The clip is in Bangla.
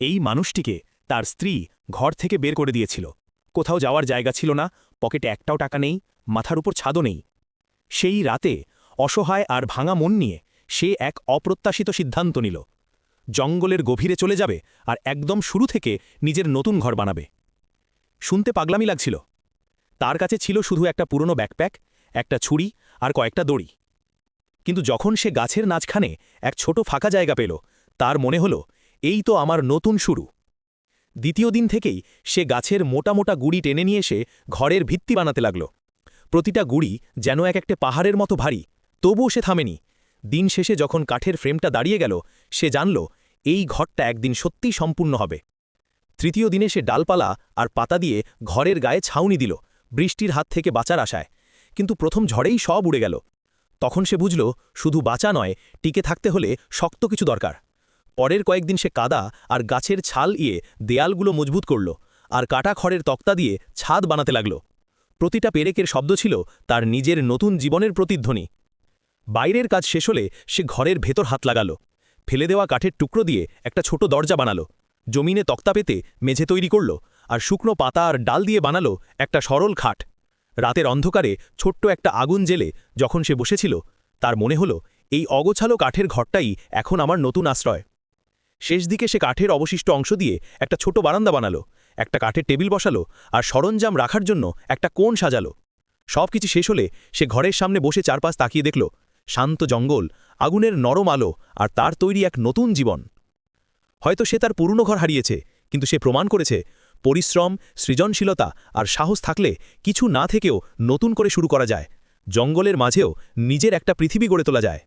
এই মানুষটিকে তার স্ত্রী ঘর থেকে বের করে দিয়েছিল। কোথাও যাওয়ার জায়গা ছিল না, পকেটে একটাও টাকা নেই, মাথার উপর ছাদও নেই। সেই রাতে অসহায় আর ভাঙা মন নিয়ে সে এক অপ্রত্যাশিত সিদ্ধান্ত নিল। জঙ্গলের গভীরে চলে যাবে আর একদম শুরু থেকে নিজের নতুন ঘর বানাবে। শুনতে পাগলামি লাগছিল। তার কাছে ছিল শুধু একটা পুরনো ব্যাকপ্যাক, একটা ছুরি আর কয়েকটা দড়ি। কিন্তু যখন সে গাছের নাচখানে এক ছোট ফাঁকা জায়গা পেল, তার মনে হল এই তো আমার নতুন শুরু। দ্বিতীয় দিন থেকেই সে গাছের মোটা মোটা গুড়ি টেনে নিয়ে এসে ঘরের ভিত্তি বানাতে লাগল। প্রতিটা গুড়ি যেন এক একটা পাহাড়ের মতো ভারী, তবুও সে থামেনি। দিন শেষে যখন কাঠের ফ্রেমটা দাঁড়িয়ে গেল, সে জানল, এই ঘরটা একদিন সত্যিই সম্পূর্ণ হবে। তৃতীয় দিনে সে ডালপালা আর পাতা দিয়ে ঘরের গায়ে ছাউনি দিল, বৃষ্টির হাত থেকে বাঁচার আশায়। কিন্তু প্রথম ঝড়েই সব উড়ে গেল। তখন সে বুঝল, শুধু বাঁচা নয়, টিকে থাকতে হলে শক্ত কিছু দরকার। পরের কয়েকদিন সে কাদা আর গাছের ছাল ইয়ে দেয়ালগুলো মজবুত করল আর কাটা খড়ের তক্তা দিয়ে ছাদ বানাতে লাগল। প্রতিটা পেরেকের শব্দ ছিল তার নিজের নতুন জীবনের প্রতিধ্বনি। বাইরের কাজ শেষ হলে সে ঘরের ভেতর হাত লাগাল, ফেলে দেওয়া কাঠের টুকরো দিয়ে একটা ছোট দরজা বানালো, জমিনে তক্তা পেতে মেঝে তৈরি করল আর শুকনো পাতা আর ডাল দিয়ে বানালো একটা সরল খাট। রাতের অন্ধকারে ছোট্ট একটা আগুন জেলে যখন সে বসেছিল, তার মনে হল, এই অগোছালো কাঠের ঘরটাই এখন আমার নতুন আশ্রয়। শেষ দিকে সে কাঠের অবশিষ্ট অংশ দিয়ে একটা ছোট বারান্দা বানালো, একটা কাঠের টেবিল বসালো আর সরঞ্জাম রাখার জন্য একটা কোণ সাজালো। সব কিছু শেষ হলে সে ঘরের সামনে বসে চারপাশ তাকিয়ে দেখল, শান্ত জঙ্গল, আগুনের নরম আলো আর তার তৈরি এক নতুন জীবন। হয়তো সে তার পুরনো ঘর হারিয়েছে, কিন্তু সে প্রমাণ করেছে পরিশ্রম, সৃজনশীলতা আর সাহস থাকলে কিছু না থেকেও নতুন করে শুরু করা যায়। জঙ্গলের মাঝেও নিজের একটা পৃথিবী গড়ে তোলা যায়।